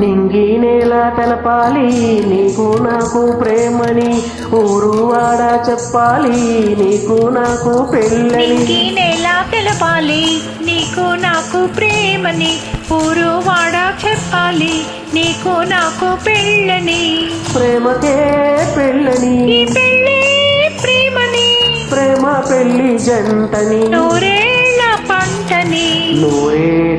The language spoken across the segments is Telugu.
నింగి నేల తెలపాలి నీకు నాకు ప్రేమని ఊరు వాడ చెప్పాలి నీకు నాకు పెళ్ళని. నేలా తెలపాలి నీకు నాకు ప్రేమని ఊరు వాడ చెప్పాలి నీకు నాకు పెళ్ళని. ప్రేమకే పెళ్ళని. ఈ పెళ్ళి ప్రేమని. ప్రేమ పెళ్ళి జంటని. నూరేళ్ళ పంటని.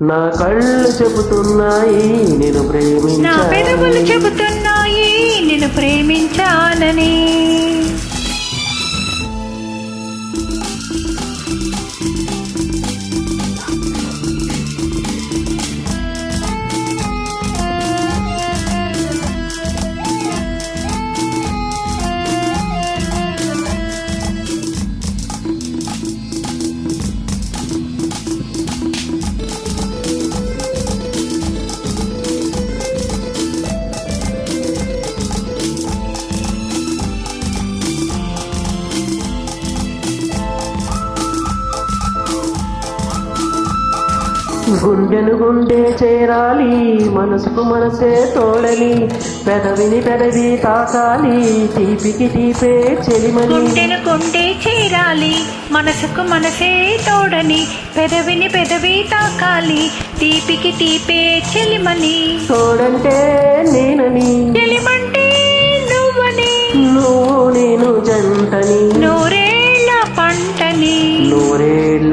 నా కళ్ళు చెబుతున్నాయి నేను నా పెదవులు చెబుతున్నాయి నేను ప్రేమించానని. గుండెను గుండె చేరాలి మనసుకు మనసే తోడని పెదవిని పెదవి తాకాలి తీపికి తీపే చెలిమని. గుండెను గుండె చేరాలి మనసుకు మనసే తోడని పెదవిని పెదవి తాకాలి తీపికి తీపే చెలిమని. తోడంటే నేనని. చెలిమంటే